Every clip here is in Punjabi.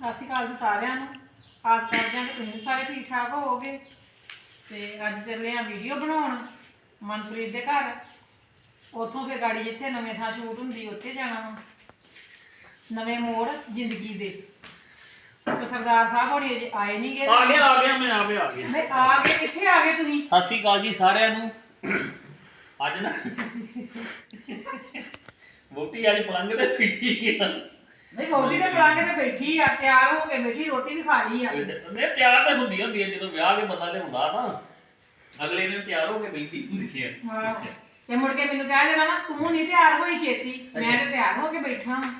ਸਤਿ ਸ਼੍ਰੀ ਅਕਾਲ ਜੀ ਸਾਰਿਆਂ ਨੂੰ। ਆਸ ਕਰਦੇ ਹਾਂ ਕਿ ਤੁਸੀਂ ਵੀ ਸਾਰੇ ਠੀਕ ਠਾਕ ਹੋਵੋਗੇ। ਤੇ ਅੱਜ ਚੱਲੇ ਆ ਵੀਡੀਓ ਬਣਾਉਣ ਮਨਪ੍ਰੀਤ ਦੇ ਘਰ। ਉੱਥੋਂ ਫਿਰ ਗਾੜੀ ਜਿੱਥੇ ਨਵੇਂ ਥਾਂ ਸ਼ੂਟ ਹੁੰਦੀ ਉੱਥੇ ਜਾਣਾ ਵਾ। ਨਵੇਂ ਮੋੜ ਜ਼ਿੰਦਗੀ ਦੇ। ਤੇ ਸਰਦਾਰ ਸਾਹਿਬ ਹੋਣੀ ਅਜੇ ਆਏ ਨਹੀਂ ਗਏ ਆ ਗਿਆ ਆ ਗਿਆ ਮੈਂ ਆਪੇ ਆ ਗਿਆ। ਨਹੀਂ ਆ ਗਏ ਕਿੱਥੇ ਆ ਗਏ ਤੁਸੀਂ? ਸਤਿ ਸ਼੍ਰੀ ਅਕਾਲ ਜੀ ਸਾਰਿਆਂ ਨੂੰ। ਅੱਜ ਨਾ ਵੋਟੀ ਅੱਜ ਪਲੰਗ ਤੇ ਬੈਠੀ ਆ। ਨਹੀਂ ਰੋਟੀ ਤੇ ਬਣਾ ਕੇ ਤੇ ਬੈਠੀ ਆ ਤਿਆਰ ਹੋ ਕੇ ਬੈਠੀ ਰੋਟੀ ਵੀ ਖਾ ਲਈ ਆ। ਨੇ ਤਿਆਰ ਤਾਂ ਹੁੰਦੀ ਹੁੰਦੀ ਹੈ ਜਦੋਂ ਵਿਆਹ ਕੇ ਬੰਦਾ ਲਿਆਉਂਦਾ ਨਾ ਅਗਲੇ ਦਿਨ ਤਿਆਰ ਹੋ ਕੇ ਬੈਠੀ ਹੁੰਦੀ ਹੈ ਹਾਂ। ਤੇ ਮੁੜ ਕੇ ਮੈਨੂੰ ਕਹਿ ਦੇਣਾ ਨਾ ਤੂੰ ਨਹੀਂ ਤਿਆਰ ਹੋਈ ਛੇਤੀ ਮੈਂ ਤੇ ਤਿਆਰ ਹੋ ਕੇ ਬੈਠਾ ਵਾਂ।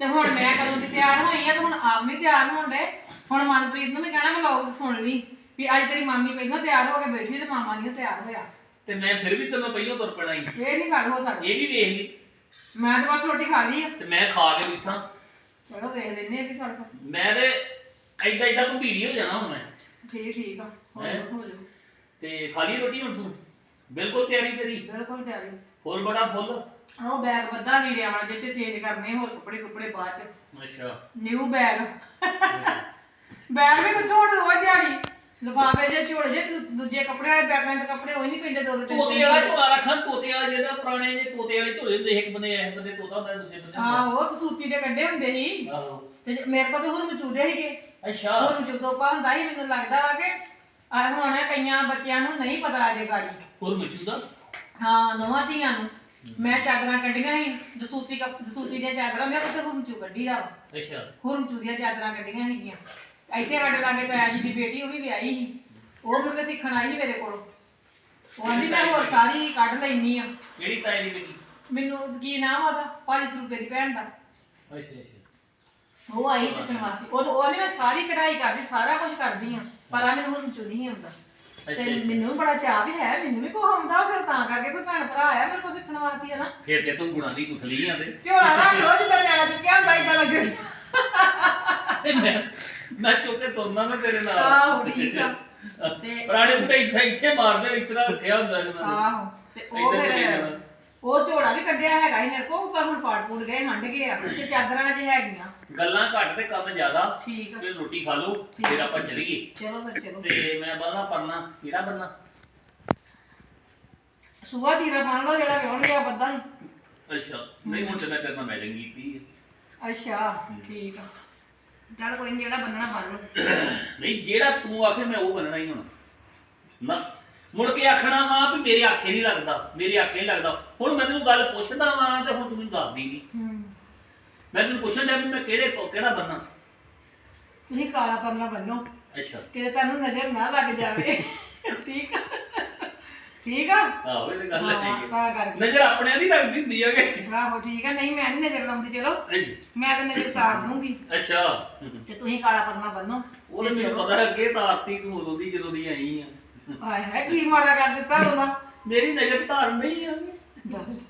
ਤੇ ਹੁਣ ਮੈਂ ਕਦੋਂ ਦੀ ਤਿਆਰ ਹੋਈ ਆ ਤੇ ਹੁਣ ਆਪ ਵੀ ਤਿਆਰ ਹੋਣ ਦੇ ਹੁਣ ਮਨਪ੍ਰੀਤ ਨੂੰ ਵੀ ਕਹਿਣਾ ਵਲੌਗ ਸੁਣ ਲਈ ਵੀ ਅੱਜ ਤੇਰੀ ਮਾਮੀ ਪਹਿਲਾਂ ਤਿਆਰ ਹੋ ਕੇ ਬੈਠੀ ਤੇ ਮਾਮਾ ਨਹੀਂ ਤਿਆਰ ਹੋਇਆ। ਤੇ ਮੈਂ ਫਿਰ ਵੀ ਤੈਨੂੰ ਪਹਿਲਾਂ ਤੁਰ ਪੈਣਾ ਹੀ ਇਹ ਨਹੀਂ ਗੱਲ ਹੋ ਸਕਦੀ। ਇਹ ਵੀ ਵੇਖ ਲਈ। ਮੈਂ ਤਾਂ ਬਸ ਰੋਟੀ ਖਾ ਲਈ ਆ। ਤੇ ਮੈਂ ਖਾ ਕੇ ਬੈਠਾ। ਚਲੋ ਵੇਖ ਲੈਨੇ ਇਹ ਵੀ ਗੱਲ ਮੈਂ ਤੇ ਐਦਾਂ ਐਦਾਂ ਗੰਭੀਰ ਹੋ ਜਾਣਾ ਹੁਣ ਮੈਂ। ਠੀਕ ਠੀਕ ਆ। ਹੋ ਹੈਂ? ਜਾਓ, ਹੋ ਜਾਓ ਤੇ ਖਾਲੀ ਰੋਟੀ ਹੁਣ ਤੂੰ? ਬਿਲਕੁਲ ਤਿਆਰੀ ਤੇਰੀ? ਬਿਲਕੁਲ ਤਿਆਰੀ। ਫੁੱਲ ਬੜਾ ਫੁੱਲ? ਉਹ ਬੈਗ ਬੱਧਾ ਵੀੜਿਆ ਵਾਲਾ ਜਿੱਥੇ ਚੇਂਜ ਕਰਨੇ ਹੋਰ ਕੱਪੜੇ ਕੁਪੜੇ ਬਾਅਦ ਚ। ਅੱਛਾ। ਨਿਊ ਬੈਗ ਬੈਗ ਵੀ ਕਿੱਥੋਂ ਹੁਣ ਰੋਜ਼ ਦਿਹਾੜੀ ਲਿਫਾਫੇ ਜੇ ਝੋਲੇ ਜੇ ਦੂਜੇ ਕੱਪੜੇ ਵਾਲੇ ਬੈਗਾਂ ਦੇ ਕੱਪੜੇ ਉਹ ਨਹੀਂ ਪੈਂਦੇ ਦੋ ਦੋ ਤਿੰਨ ਤੋਤੇ ਵਾਲਾ ਝੋਲਾ ਰੱਖਾਂ ਤੋਤੇ ਵਾਲਾ ਜਿਹੜਾ ਪੁਰਾਣੇ ਜੇ ਤੋਤੇ ਵਾਲੇ ਝੋਲੇ ਹੁੰਦੇ ਸੀ, ਇੱਕ ਬੰਦੇ ਇਸ ਬੰਦੇ ਤੋਤਾ ਹੁੰਦਾ ਦੂਜੇ ਬੰਦੇ। ਹਾਂ ਉਹ ਕਸੂਤੀ ਦੇ ਕੱਢੇ ਹੁੰਦੇ ਸੀ। ਆਹੋ। ਤੇ ਜੇ- ਮੇਰੇ ਕੋਲ ਤਾਂ ਹੁਣ ਮਚੂਦੇ ਸੀਗੇ। ਅੱਛਾ। ਹੁਣ ਮਚੂਦੋਪਾ ਹੁੰਦਾ ਸੀ ਮੈਨੂੰ ਲੱਗਦਾ ਵਾ ਕਿ ਆ ਹੁਣ ਕਈਆਂ ਬੱਚਿਆਂ ਨੂੰ ਨਹੀਂ ਪਤਾ ਅਜੇ ਗਾੜੀ। ਹੋਰ ਮਚੂਦਾ ਹਾਂ ਨਵਾਂ ਧੀਆਂ ਨੂੰ। ਮੈਂ ਚਾਦਰਾਂ ਕੱਢੀਆਂ ਸੀ ਦਸੂਤੀ ਕੱਪ ਦਸੂਤੀ ਦੀਆਂ ਚਾਦਰਾਂ ਹੁੰਦੀਆਂ ਉੱਤੇ ਹੁਰਮਚੂ ਕੱਢੀ ਆ। ਅੱਛਾ। ਹੁਰਮਚੂ ਦੀਆਂ ਚਾਦਰਾਂ ਕੱਢੀਆਂ ਸੀਗੀਆਂ। ਇੱਥੇ ਸਾਡੇ ਲਾਗੇ ਤਾਇਆ ਜੀ ਦੀ ਬੇਟੀ ਉਹ ਵੀ ਵਿਆਹੀ ਸੀ। ਉਹ ਕੇ ਸਿੱਖਣ ਆਈ ਸੀ ਮੇਰੇ ਕੋਲ। ਉਹ ਆਂਦੀ ਮੈਂ ਹੋਰ ਸਾਰੀ ਕੱਢ ਲੈਣੀ ਆ। ਕਿਹੜੀ ਤਾਈ ਦੀ ਬੇਟੀ? ਮੈਨੂੰ ਕੀ ਨਾਮ ਆ ਉਹਦਾ? ਭਾਜੀ ਸਰੂਪੇ ਦੀ ਭੈਣ ਦਾ। ਅੱਛਾ ਅੱਛਾ। ਉਹ ਆਈ ਸਿੱਖਣ ਵਾਸਤੇ। ਉਹ ਉਹਨੇ ਮੈਂ ਸਾਰੀ ਕਢਾਈ ਕਰਦੀ ਸਾਰਾ ਕੁਝ ਕਰਦੀ ਆ ਪਰ ਆ ਮੈਨੂੰ ਹੁਰਮਚੂ ਨਹੀਂ ਆਉਂਦਾ। ਤੇ ਅੱਛਾ। ਮੈਨੂੰ ਵੀ ਬੜਾ ਚਾਹ ਵੀ ਹੈ ਮੈਨੂੰ ਵੀ ਕੋਹ ਆਉਂਦਾ ਫਿਰ ਤਾਂ ਕਰਕੇ ਕੋਈ ਭੈਣ ਭਰਾ ਆਇਆ ਮੇਰੇ ਕੋਲ ਸਿੱਖਣ ਵਾਸਤੇ ਆ ਨਾ। ਫਿਰ ਤੇ ਤੂੰ ਗੁਣਾ ਦੀ ਕੁਥਲੀ ਆ ਤੇ। ਝੋਲਾ ਰੱਖ ਲੋ ਜਿੱਦਾਂ ਜਾਣਾ ਚੁੱਕਿਆ ਹੁੰਦਾ ਇਦਾਂ ਲੱਗੇ ਤੇ ਮੈਂ ਮੈਂ ਚੁੱਕੇ ਤੁਰਨਾ ਮੈਂ ਤੇਰੇ ਨਾਲ। ਆਹੋ ਠੀਕ ਆ। ਤੇ ਪੁਰਾਣੇ ਬੁੱਢੇ ਇੱਥੇ ਇੱਥੇ ਮਾਰਦੇ ਇਤਨਾ ਰੱਖਿਆ ਹੁੰਦਾ ਇਹਨਾਂ ਨੇ। ਆਹੋ ਤੇ ਉਹ ਇੱਧਰ ਕਿੱਥੇ ਫਿਰ ਜਾਣਾ? ਉਹ ਝੋਲਾ ਵੀ ਕੱਢਿਆ ਹੈਗਾ ਸੀ ਮੇਰੇ ਕੋਲ ਪਰ ਹੁਣ ਪਾੜ ਪੂੜ ਗਏ ਹੰਡ ਗਏ ਆ। ਤੇ ਚਾਦਰਾਂ ਅਜੇ ਹੈਗੀਆਂ। ਗੱਲਾਂ ਘੱਟ ਤੇ ਕੰਮ ਜ਼ਿਆਦਾ। ਠੀਕ ਆ। ਫਿਰ ਰੋਟੀ ਖਾ ਲਓ ਫਿਰ ਆਪਾਂ ਚਲੀਏ। ਚਲੋ ਫਿਰ ਚਲੋ। ਤੇ ਮੈਂ ਬਾਹਲਾ ਪਰਨਾ। ਕਿਹੜਾ ਬੰਨਾ ਸੂਆ ਚੀਰਾ ਬਣ ਲਓ ਜਿਹੜਾ ਵਿਆਹਣ ਗਿਆ ਬੱਦਾ। ਸੀ ਅੱਛਾ। ਨਹੀਂ ਹੁਣ ਤੇ ਮੈਂ ਕਰਨਾ ਮੈਂ ਜੰਗੀ ਪੀ ਅੱਛਾ ਠੀਕ ਆ। ਚੱਲ ਕੋਈ ਨੀ ਜਿਹੜਾ ਬੰਨਣਾ ਬੰਨ ਲਓ। ਨਹੀਂ ਜਿਹੜਾ ਤੂੰ ਆਖੇ ਮੈਂ ਉਹ ਬੰਨਣਾ ਹੀ ਹੁਣ। ਨਾ ਮੁੜ ਕੇ ਆਖਣਾ ਵਾ ਵੀ ਮੇਰੇ ਆਖੇ ਨਹੀਂ ਲੱਗਦਾ ਮੇਰੇ ਆਖੇ ਨਹੀਂ ਲੱਗਦਾ। ਹੁਣ ਮੈਂ ਤੈਨੂੰ ਗੱਲ ਪੁੱਛਦਾ ਵਾਂ ਤੇ ਹੁਣ ਤੂੰ ਮੈਨੂੰ ਦੱਸਦੀ ਨਹੀਂ ਹੂੰ। ਮੈਂ ਤੈਨੂੰ ਪੁੱਛਣ ਡਿਆ ਵੀ ਮੈਂ ਕਿਹੜੇ ਕਿਹੜਾ ਬੰਨਾ? ਤੁਸੀਂ ਕਾਲਾ ਪਰਨਾ ਬੰਨੋ। ਅੱਛਾ। ਕਿਤੇ ਤੁਹਾਨੂੰ ਨਜ਼ਰ ਨਾ ਲੱਗ ਜਾਵੇ। ਠੀਕ ਆ? ਠੀਕ ਆ? ਆਹੋ ਇਹ ਤਾਂ ਗੱਲ ਹਾਂ, ਹੈ ਤਾਂ ਕਰਕੇ। ਨਜ਼ਰ ਆਪਣੇ ਨਹੀਂ ਲੱਗਦੀ ਹੁੰਦੀ ਹੈਗੇ ਆਹੋ ਠੀਕ ਆ ਨਹੀਂ ਮੈਂ ਨਹੀਂ ਨਜ਼ਰ ਲਾਉਂਦੀ ਚਲੋ। ਮੈਂ ਤਾਂ ਨਜ਼ਰ ਤਾਰ ਦੂੰਗੀ ਅੱਛਾ। ਤੇ ਤੁਸੀਂ ਕਾਲਾ ਪਰਨਾ ਬੰਨੋ। ਉਹ ਤਾਂ ਮੈਨੂੰ ਪਤਾ ਹੈ ਅੱਗੇ ਤਾਰਤੀ ਤੂੰ ਉਦੋਂ ਦੀ ਜਦੋਂ ਦੀ ਆਈ ਆ। ਹਾਏ ਹਾਏ ਕੀ ਮਾੜਾ ਕਰ ਦਿੱਤਾ ਉਹਦਾ ਮੇਰੀ ਨਜ਼ਰ ਧਾਰ ਨਹੀਂ ਆ। ਦੱਸ।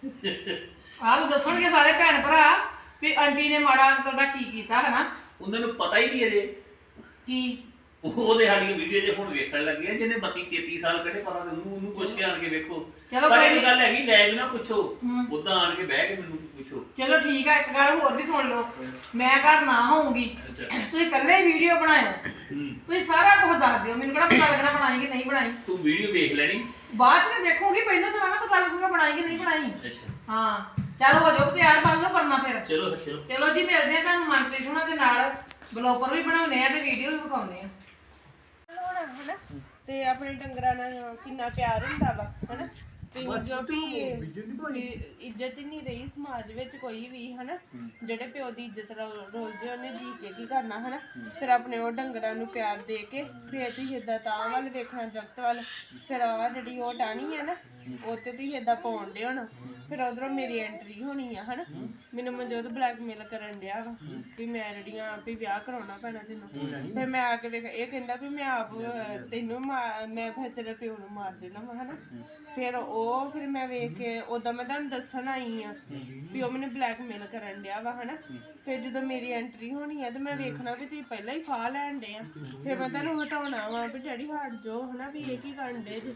ਆਹ ਤਾਂ ਦੱਸਣਗੇ ਸਾਰੇ ਭੈਣ ਭਰਾ ਵੀ ਆਂਟੀ ਨੇ ਮਾੜਾ ਅੰਕਲ ਦਾ ਕੀ ਕੀਤਾ ਹੈ ਨਾ ਉਹਨਾਂ ਨੂੰ ਪਤਾ ਹੀ ਨਹੀਂ ਅਜੇ। ਕੀ? ਉਹਦੇ ਸਾਡੀਆਂ ਵੀਡੀਓ ਜੇ ਹੁਣ ਵੇਖਣ ਲੱਗੇ ਆ ਜਿਹਨੇ 32 33 ਸਾਲ ਕੱਢੇ ਪਤਾ ਨਹੀਂ ਉਹਨੂੰ ਉਹਨੂੰ ਪੁੱਛ ਕੇ ਆਣ ਕੇ ਵੇਖੋ। ਚਲੋ ਪਰ ਇਹ ਨੀ। ਗੱਲ ਹੈਗੀ ਲੈਗ ਨਾ ਪੁੱਛੋ। ਉਦਾਂ ਆਣ ਕੇ ਬਹਿ ਕੇ ਮੈਨੂੰ ਪੁੱਛੋ। ਚਲੋ ਠੀਕ ਆ ਇੱਕ ਗੱਲ ਹੋਰ ਵੀ ਸੁਣ ਲਓ। ਮੈਂ ਘਰ ਨਾ ਹੋਊਂਗੀ ਅੱਛਾ। ਤੁਸੀਂ ਇਕੱਲੇ ਵੀਡੀਓ ਬਣਾਇਓ। ਤੁਸੀਂ ਸਾਰਾ ਕੁਝ ਦੱਸ ਦਿਓ ਮੈਨੂੰ ਕਿਹੜਾ ਪਤਾ ਲੱਗਣਾ ਬਣਾਈ ਕਿ ਨਹੀਂ ਬਣਾਈ। ਤੂੰ ਵੀਡੀਓ ਵੇਖ ਲੈਣੀ। ਬਾਅਦ ਚ ਮੈਂ ਦੇਖੂੰਗੀ ਪਹਿਲਾਂ ਤਾਂ ਨਾ ਪਤਾ ਲੱਗੂਗਾ ਬਣਾਈ ਕਿ ਨਹੀਂ ਬਣਾਈ। ਅੱਛਾ। ਹਾਂ ਚੱਲ ਹੋ ਜਾਓ ਤਿਆਰ ਬਣ ਲਓ ਕਰਨਾ ਫਿਰ। ਚਲੋ ਫਿਰ ਚਲੋ। ਜੀ ਮਿਲਦੇ ਆ ਤੁਹਾਨੂੰ ਮਨਪ੍ਰੀਤ ਹੁਣਾਂ ਦੇ ਨਾਲ। ਬਲੌਪਰ ਵੀ ਬਣਾਉਣੇ ਆ ਤੇ ਵੀਡੀਓ ਵੀ ਵਿਖਾਉਣੇ ਆ। ਹਨਾ? ਤੇ ਆਪਣੇ ਡੰਗਰਾਂ ਨਾਲ ਕਿੰਨਾ ਪਿਆਰ ਹੁੰਦਾ ਵਾ ਹਨਾ? ਤੇ ਜੋ ਵੀ ਵੀ ਇੱਜ਼ਤ ਹੀ ਨਹੀਂ ਰਹੀ ਸਮਾਜ ਵਿੱਚ ਕੋਈ ਵੀ ਹਨਾ? ਜਿਹੜੇ ਪਿਓ ਦੀ ਇੱਜ਼ਤ ਰੋਲਦੇ ਉਹਨੇ ਜੀ ਕੇ ਕੀ ਕਰਨਾ ਹਨਾ? ਫਿਰ ਆਪਣੇ ਉਹ ਡੰਗਰਾਂ ਨੂੰ ਪਿਆਰ ਦੇ ਕੇ ਫਿਰ ਤੁਸੀਂ ਏਦਾਂ ਤਾਂ ਵੱਲ ਦੇਖਣਾ ਦਰਖਤ ਵੱਲ। ਫਿਰ ਆ ਜਿਹੜੀ ਉਹ ਟਾਣੀ ਹੈ ਨਾ ਉਹ ਤੇ ਤੁਸੀਂ ਏਦਾਂ ਪਾਉਣ ਦੇ ਹੋਣਾ ਫਿਰ ਉਧਰੋਂ ਮੇਰੀ ਐਂਟਰੀ ਹੋਣੀ ਆ, ਹਨਾ? ਮੈਨੂੰ ਮਨਜੋਤ ਬਲੈਕਮੇਲ ਕਰਨ ਡਿਆ ਵਾ ਵੀ ਮੈਂ ਜਿਹੜੀਆਂ ਵੀ ਵਿਆਹ ਕਰਾਉਣਾ ਪੈਣਾ ਤੈਨੂੰ। ਫਿਰ ਮੈਂ ਆ ਕੇ ਦੇਖ, ਇਹ ਕਹਿੰਦਾ ਵੀ ਮੈਂ ਆਪ, ਤੈਨੂੰ ਮਾ- ਮੈਂ ਫਿਰ ਤੇਰੇ ਪਿਓ ਨੂੰ ਮਾਰ ਦੇਣਾ ਵਾ, ਹਨਾ? ਫਿਰ ਉਹ, ਫਿਰ ਮੈਂ ਵੇਖ ਕੇ ਉਦੋਂ ਮੈਂ ਤੁਹਾਨੂੰ ਦੱਸਣ ਆਈ ਆ ਵੀ ਉਹ ਮੈਨੂੰ ਬਲੈਕਮੇਲ ਕਰਨ ਡਿਆ ਵਾ, ਹਨਾ? ਫਿਰ ਜਦੋਂ ਮੇਰੀ ਐਂਟਰੀ ਹੋਣੀ ਆ ਤੇ ਮੈਂ ਵੇਖਣਾ ਵੀ ਤੁਸੀਂ ਪਹਿਲਾਂ ਹੀ ਫਾਹ ਲੈਣ ਡੇ ਆ। ਫਿਰ ਮੈਂ ਤੁਹਾਨੂੰ ਹਟਾਉਣਾ ਵਾ ਵੀ ਡੈਡੀ ਹਟ ਜਾਓ, ਹਨਾ? ਵੀ ਇਹ ਕੀ ਕਰਨ ਡੇ ਜੀ?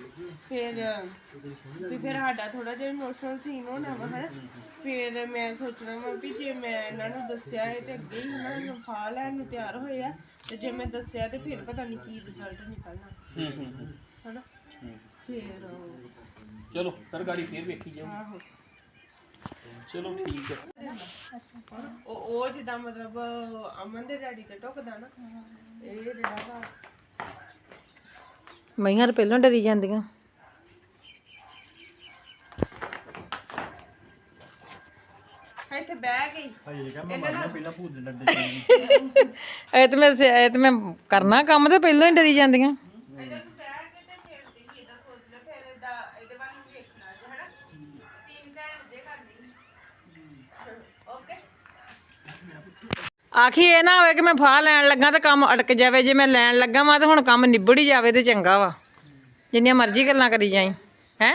ਫਿਰ ਵੀ ਫਿਰ ਸਾਡਾ ਥੋੜਾ ਜਿਹਾ ਇਮੋਸ਼ਨਲ ਸੀਨ ਹੋਣਾ ਵਾ ਹਨਾ? ਫਿਰ ਮੈਂ ਸੋਚਣਾ ਵਾ ਵੀ ਜੇ ਮੈਂ ਇਹਨਾਂ ਨੂੰ ਦੱਸਿਆ ਹੈ ਤੇ ਅੱਗੇ ਹੀ ਹਨਾ ਮੈਨੂੰ ਫਾਹ ਲੈਣ ਨੂੰ ਤਿਆਰ ਹੋਏ ਆ ਤੇ ਜੇ ਮੈਂ ਦੱਸਿਆ ਤੇ ਫਿਰ ਪਤਾ ਨਹੀਂ ਕੀ ਰਿਜ਼ਲਟ ਨਿਕਲਣਾ। ਹੂੰ ਹੂੰ ਹੂੰ। ਹਨਾ? ਫਿਰ ਚਲੋ ਫਿਰ ਗਾੜੀ ਫੇਰ ਵੇਖੀ ਜਾਓ ਆਹੋ। ਚਲੋ ਠੀਕ ਹੈ ਉਹ ਉਹ ਜਿੱਦਾਂ ਮਤਲਬ ਅਮਨ ਦੇ ਡੈਡੀ ਤੇ ਟੁਕਦਾ ਨਾ ਇਹ ਜਿਹੜਾ ਵਾ ਮਈਆਂ ਤਾਂ ਪਹਿਲਾਂ ਡਰੀ ਜਾਂਦੀਆਂ। ਇੱਥੇ ਬਹਿ ਗਈ। ਇਹ ਤੇ ਮੈਂ ਸ- ਇਹ ਤੇ ਮੈਂ ਕਰਨਾ ਕੰਮ ਤੇ ਪਹਿਲਾਂ ਹੀ ਡਰੀ ਜਾਂਦੀਆਂ। ਇਹਦੇ ਤੋਂ ਬਹਿ ਕੇ ਤੇ ਫਿਰ ਦੇਖੀ ਇਹਦਾ ਸੋਚ ਲੈ ਫਿਰ ਇਹਦਾ ਇਹਦੇ ਵੱਲ ਨੂੰ ਵੇਖਣਾ ਜੇ ਹਨਾ? ਸੀਨ ਘੈਂਟ ਜੇ ਕਰਨੀ ਓਕੇ। ਆਖੀ ਇਹ ਨਾ ਹੋਵੇ ਕਿ ਮੈਂ ਫਾਹ ਲੈਣ ਲੱਗਾ ਤੇ ਕੰਮ ਅਟਕ ਜਾਵੇ ਜੇ ਮੈਂ ਲੈਣ ਲੱਗਾ ਵਾ ਤੇ ਹੁਣ ਕੰਮ ਨਿਬੜ ਹੀ ਜਾਵੇ ਤੇ ਚੰਗਾ ਵਾ। ਜਿੰਨੀਆਂ ਮਰਜ਼ੀ ਗੱਲਾਂ ਕਰੀ ਜਾਈ ਹੈ?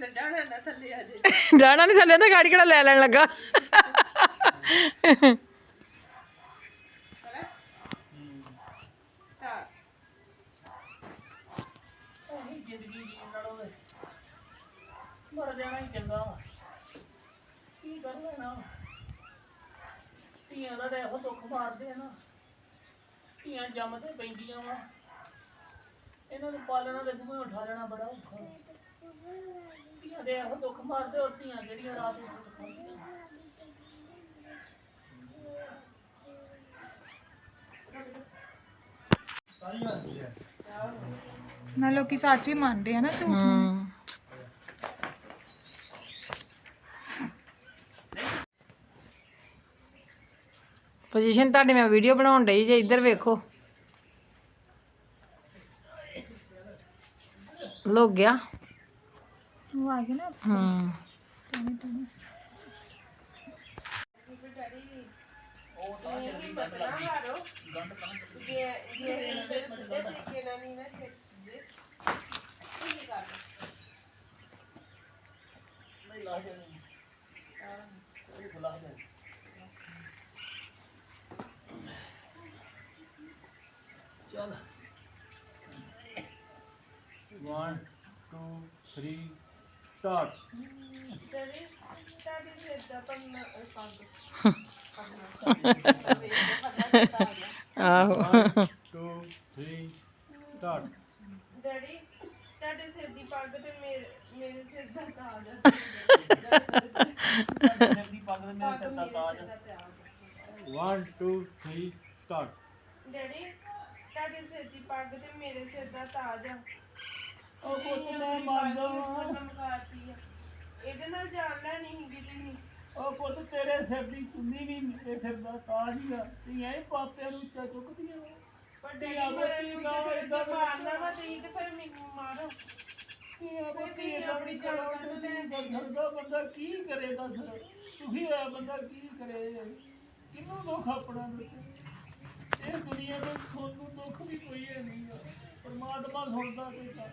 ਡਾਣਾ ਨਾ ਥੱਲੇ ਆ ਜੇ। ਡਾਣਾ ਨਹੀਂ ਥੱਲੇ ਤਾਂ ਗਾੜੀ ਕਿਹੜਾ ਲੈ ਲੈਣ ਲੱਗਾ? ਜ਼ਿੰਦਗੀ ਜੀਣ ਨਾਲੋਂ ਮਰ ਜਾਣਾ ਹੀ ਚੰਗਾ ਵਾ ਕੀ ਕਰ ਲੈਣਾ ਧੀਆਂ ਦਾ ਤਾਂ ਇਹੋ ਦੁੱਖ ਮਾਰਦੇ ਆ ਨਾ ਧੀਆਂ ਜੰਮ ਤੇ ਪੈਂਦੀਆਂ ਵਾ ਇਹਨਾਂ ਨੂੰ ਪਾਲਣਾ ਤੇ ਬੂਹੇ ਉਠਾ ਲੈਣਾ ਬੜਾ ਔਖਾ ਧੀਆਂ ਦੇ ਇਹੋ ਦੁੱਖ ਮਾਰਦੇ ਔਰ ਧੀਆਂ ਜਿਹੜੀਆਂ ਰਾਤ ਨੂੰ ਦੁੱਖ ਖਾਂਦੀਆਂ ਨਾ ਲੋਕੀ ਸੱਚ ਹੀ ਮੰਨਦੇ ਆ ਨਾ ਝੂਠ ਹੂੰ। ਪੋਜੀਸ਼ਨ ਤੁਹਾਡੀ ਮੈਂ ਵੀਡੀਓ ਬਣਾਉਣ ਡਈ ਜੇ ਇੱਧਰ ਵੇਖੋ। ਲੋਕ ਗਿਆ। ਉਹ ਆ ਗਏ ਨਾ ਹੂੰ। ਸਿੱਧੇ ਤਰੀਕੇ ਨਾਲ ਨਹੀਂ ਨਾ ਖੇਡਦੇ ਕੀ ਕਰਨਾ ਨਹੀਂ ਲਾ ਦੇਣੀ ਇਹ ਬੁਲਾ ਦੇ ਚੱਲ 1 2 3 ਸਟਾਰਟ ਡੈਡੀ ਡੈਡੀ ਦੇ ਦਾ ਪੰਨਾ ਪੱਗ ਆਹੋ। 2 3 ਸਟਾਰਟ ਡੈਡੀ ਤੁਹਾਡੇ ਸਿਰ ਦੀ ਪੱਗ ਤੇ ਮੇਰੇ ਮੇਰੇ ਸਿਰ ਦਾ ਤਾਜ ਆ ਦੀ ਪੱਗ ਦੇ ਮੇਰੇ ਸਿਰ ਦਾ ਤਾਜ 1 2 3 ਸਟਾਰਟ ਡੈਡੀ ਤੁਹਾਡੇ ਸਿਰ ਦੀ ਪੱਗ ਤੇ ਮੇਰੇ ਸਿਰ ਦਾ ਤਾਜ ਉਹ ਪੁੱਤ ਮੈਂ ਮੰਨਦਾ ਆ। ਇਹਦੇ ਨਾਲ ਜਾਨ ਲੈਣੀ ਸੀਗੀ ਤੁਸੀਂ ਉਹ ਪੁੱਤ ਤੇਰੇ ਸਿਰ ਦੀ ਚੁੰਨੀ ਵੀ ਮੇਰੇ ਸਿਰ ਦਾ ਤਾਜ ਹੀ ਆ। ਧੀਆਂ ਹੀ ਪਾਪਿਆਂ ਨੂੰ ਉੱਚਾ ਚੁੱਕਦੀਆਂ। ਪਰ ਡੈਡੀ ਬੱਤੀ ਨਾ ਜੇ ਮਾਰਨਾ ਵਾ ਤੁਸੀਂ ਤੇ ਫਿਰ ਮੈਨੂੰ ਮਾਰੋ। ਧੀਆਂ ਬੱਤੀ ਆਪਣੀ ਜਾਨ ਕਰੋ ਕਾਹਤੋਂ ਤੇ ਲੈਣ ਬੰਦਾ ਕੀ ਕਰੇ ਦੱਸ। ਤੁਸੀਂ ਹੋਇਆ ਬੰਦਾ ਕੀ ਕਰੇ? ਕਿੰਨੂੰ ਦੁੱਖ ਆਪਣਾ ਦੱਸੇ? ਇਹ ਦੁਨੀਆ ਦੇ ਸੁਣ ਨੂੰ ਦੁੱਖ ਵੀ ਕੋਈ ਹੈ ਨਹੀਂ ਆ। ਪਰਮਾਤਮਾ ਸੁਣਦਾ ਤੇ ਤਾਂ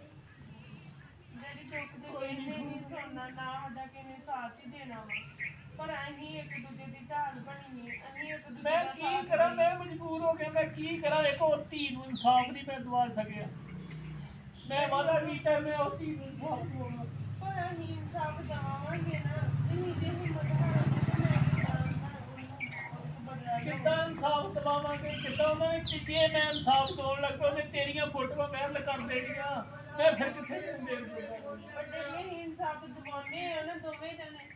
ਡੈਡੀ ਦੁੱਖ ਦੇ ਕੋਈ ਨਹੀਂ ਸੁਣਨਾ ਨਾ ਸਾਡਾ ਕਿਸੇ ਸਾਥ ਹੀ ਦੇਣਾ ਵਾ। ਪਰ ਅਸੀਂ ਇੱਕ ਦੂਜੇ ਦੀ ਢਾਲ ਬਣੀ ਹੈ ਅਸੀਂ ਇੱਕ ਦੂਜੇ ਮੈਂ ਦਾ ਕੀ ਸਾਥ ਕਰਾਂ ਮੈਂ ਮਜਬੂਰ ਹੋ ਗਿਆ ਮੈਂ ਕੀ ਕਰਾਂ ਇੱਕ ਹੋਰ ਧੀ ਨੂੰ ਇਨਸਾਫ ਨਹੀਂ ਮੈਂ ਦਵਾ ਸਕਿਆ। ਮੈਂ ਵਾਦਾ ਕੀਤਾ ਮੈਂ ਉਹ ਧੀ ਨੂੰ ਇਨਸਾਫ ਦਵਾਂਗਾ ਪਰ ਅਸੀਂ ਇਨਸਾਫ ਦਵਾਵਾਂਗੇ ਨਾ ਤੁਸੀਂ ਜੇ ਹਿੰਮਤ ਹਾਰੋਗੇ ਤੇ ਮੈਂ ਕਿੱਦਾਂ ਬਦਲਾ ਕਿੱਦਾਂ ਇਨਸਾਫ ਦਵਾਵਾਂਗੇ ਕਿੱਦਾਂ ਉਹਨਾਂ ਨੇ ਕਿ ਜੇ ਮੈਂ ਇਨਸਾਫ ਦਵਾਉਣ ਲੱਗ ਤੇ ਤੇਰੀਆਂ ਫੋਟੋਆਂ ਵਾਇਰਲ ਕਰ ਦੇਣੀਆਂ ਮੈਂ ਫਿਰ ਕਿੱਥੇ ਦੇਖ ਦੂੰਗਾ ਵੱਡੇ ਅਸੀਂ ਇਨਸਾਫ ਦਿਵਾਉਂਦੇ ਆ ਨਾ ਦੋਵੇਂ ਜਣੇ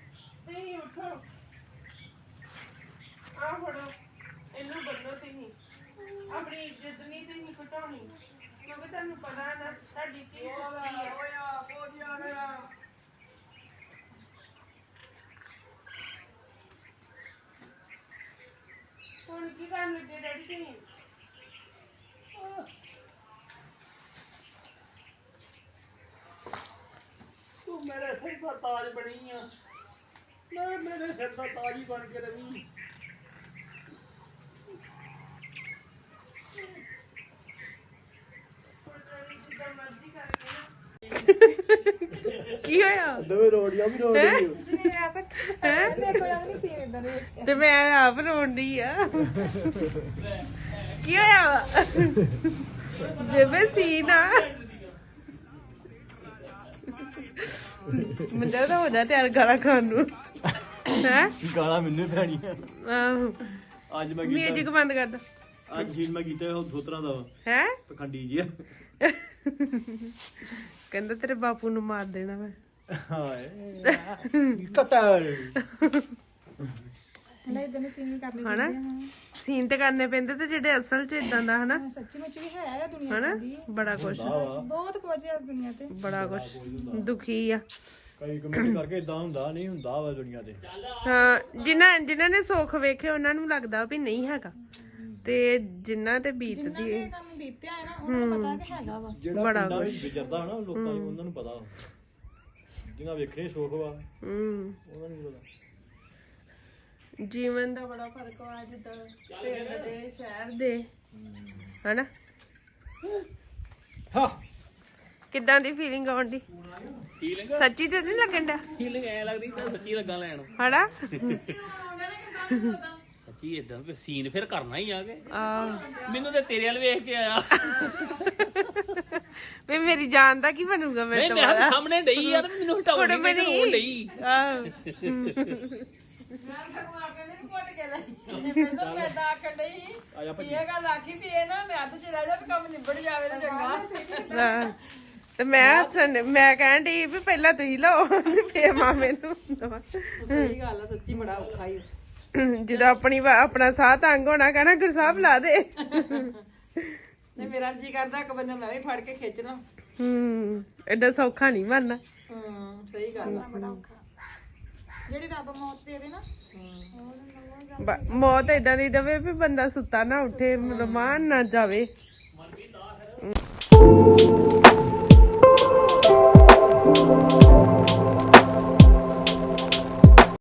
ਤੁਸੀਂ ਉੱਠੋ। ਆ ਫੜੋ। ਇਹਨੂੰ ਬੰਨੋ ਤੁਸੀਂ। ਆਪਣੀ ਇੱਜ਼ਤ ਨਹੀਂ ਤੁਸੀਂ ਘਟਾਉਣੀ। ਕਿਉਂਕਿ ਤੁਹਾਨੂੰ ਪਤਾ ਨਾ ਤੁਹਾਡੀ ਕੀ ਸੁੱਤੀ ਹੈ। ਹੁਣ ਕੀ ਕਰਨ ਲੱਗੇ ਡੈਡੀ ਤੁਸੀਂ ਤੂੰ ਮੇਰੇ ਸਿਰ ਦਾ ਤਾਜ ਬਣੀ ਆ। ਮੈਂ ਮੇਰੇ ਸਿਰ ਦਾ ਤਾਜ ਹੀ ਬਣ ਕੇ ਨਾ ਕੀ ਹੋਇਆ? ਦੋਵੇਂ ਰੋੜੀਆਂ ਵੀ ਰੋੜ ਰਹੀ ਤੇ ਮੈਂ ਆਪ ਰੋਣ ਡਈ ਆ। ਕੀ ਹੋਇਆ? ਵਾ? ਬੇਬੇ ਸੀ ਨਾ ਮੁੰਡਾ ਤਾਂ ਹੋ ਜਾ ਤਿਆਰ ਗਾਲਾਂ ਖਾਣ ਨੂੰ। ਹੈ? ਗਾਲਾਂ ਮੈਨੂੰ ਹੀ ਪੈਣੀਆਂ? ਆਹੋ। ਅੱਜ ਮੈਂ ਮਿਊਜ਼ਿਕ ਬੰਦ ਕਰ ਦੋ। ਅੱਜ ਸੀਨ ਮੈਂ ਕੀਤਾ ਉਹ ਦੋਤਰਾ ਦਾ। ਹੈ? ਪਖੰਡੀ ਜੀ ਕਹਿੰਦਾ ਤੇਰੇ ਬਾਪੂ ਨੂੰ ਮਾਰ ਦੇਣਾ ਮੈਂ। ਹਾਏ। ਕਤਰ ਹਲੇ ਇਦਾਂ ਦੇ ਸੀਨ ਵੀ ਕਰ ਲਈ ਹਨਾ? ਸੀਨ ਤੇ ਕਰਨੇ ਪੈਂਦੇ ਤੇ ਜਿਹੜੇ ਅਸਲ ਚ ਇਦਾਂ ਦਾ ਹਨਾ? ਸੱਚੀ ਮੁੱਚ ਵੀ ਹੈ ਦੁਨੀਆ ਹਨਾ? ਬੜਾ ਕੁਛ। ਬਹੁਤ ਕੁਝ ਹੈ ਦੁਨੀਆ ਤੇ। ਬੜਾ ਕੁਛ। ਦੁਖੀ ਆ। ਕਈ ਕਮੈਂਟ ਕਰਕੇ ਇਦਾਂ ਹੁੰਦਾ ਨਹੀਂ ਹੁੰਦਾ ਵਾ ਦੁਨੀਆ ਤੇ। ਹਾਂ ਜਿਨ੍ਹਾਂ ਜਿਨ੍ਹਾਂ ਨੇ ਸੁੱਖ ਵੇਖੇ ਉਹਨਾਂ ਨੂੰ ਲੱਗਦਾ ਵੀ ਨਹੀਂ ਹੈਗਾ। ਤੇ ਜਿਨ੍ਹਾਂ ਤੇ ਬੀਤਦੀ ਇਹ ਕੰਮ ਬੀਤਿਆ ਹੈ ਨਾ ਉਹਨਾਂ ਨੂੰ ਪਤਾ ਕਿ ਹੈਗਾ ਵਾ। ਜਿਹੜਾ ਪਿੰਡਾਂ ਵਿੱਚ ਵਿਚਰਦਾ ਹਨਾ ਲੋਕਾਂ ਨੂੰ ਉਹਨਾਂ ਨੂੰ ਪਤਾ ਜਿਨ੍ਹਾਂ ਵੇਖਣੇ ਸ਼ੌਕ ਵਾ ਹੂੰ। ਉਹਨਾਂ ਨੂੰ ਪਤਾ। ਜੀਵਨ ਦਾ ਬੜਾ ਫ਼ਰਕ ਆ ਜਿੱਦਾਂ ਪਿੰਡ ਦੇ ਸ਼ਹਿਰ ਦੇ। ਹਨਾ? ਹਾਂ। ਕਿੱਦਾਂ ਦੀ ਫੀਲਿੰਗ ਆਉਂਦੀ ਫੀਲਿੰਗ ਸੱਚੀ ਤੇ ਨਹੀਂ ਲੱਗਣ ਡਿਆ? ਫੀਲਿੰਗ ਐ ਲੱਗਦੀ ਤਾਂ ਸੱਚੀ ਲੱਗਾ ਲੈਣ। ਹਨਾ? ਸੱਚੀ ਇਦਾਂ ਸੀਨ ਫਿਰ ਕਰਨਾ ਹੀ ਆ ਕੇ। ਆਹ ਮੈਨੂੰ ਤੇ ਤੇਰੇ ਵੱਲ ਵੇਖ ਕੇ ਆਇਆ। ਵੀ ਮੇਰੀ ਜਾਨ ਦਾ ਕੀ ਬਣੂਗਾ ਮੇਰੇ ਨਹੀਂ ਤੋਂ ਮੈਂ ਬਾਅਦ ਤਾਂ ਸਾਹਮਣੇ ਡਈ ਆ ਤੇ ਮੈਨੂੰ ਹਟਾਉਣੀ ਕੁੜਮ ਤੇ ਨਹੀਂ। ਰੋਣ ਡਈ। ਆਹ ਆਇਆ ਭੱਜੀ। ਆਹ। ਤੇ ਮੈਂ ਹੱਸਣ ਮੈਂ ਕਹਿਣ ਡਈ ਵੀ ਪਹਿਲਾਂ ਤੁਸੀਂ ਲਓ ਫੇਰ ਮਾਮੇ ਨੂੰ ਦਵਾ। ਸਹੀ ਗੱਲ ਆ ਸੱਚੀ ਬੜਾ ਔਖਾ ਹੀ ਜਦੋਂ ਆਪਣੀ ਵਾ- ਆਪਣਾ ਸਾਹ ਤੰਗ ਹੋਣਾ ਕਹਿਣਾ ਗੁਰਸਾਹਿਬ ਲਾ ਦੇ। ਨਹੀਂ ਮੇਰਾ ਜੀ ਕਰਦਾ ਕਿ ਬੰਦਾ ਮੈਂ ਵੀ ਫੜ ਕੇ ਖਿੱਚ ਲਾਂ ਹੂੰ ਐਡਾ ਸੌਖਾ ਨਹੀਂ ਮਰਨਾ ਹੂੰ ਸਹੀ ਗੱਲ ਆ। ਜਿਹੜੀ ਰੱਬ ਮੌਤ ਦੇ ਦੇ ਨਾ ਬ- ਮੌਤ ਏਦਾਂ ਦੀ ਦਵੇ ਵੀ ਬੰਦਾ ਸੁੱਤਾ ਨਾ ਉੱਠੇ ਰਮਾਨ ਨਾ ਜਾਵੇ।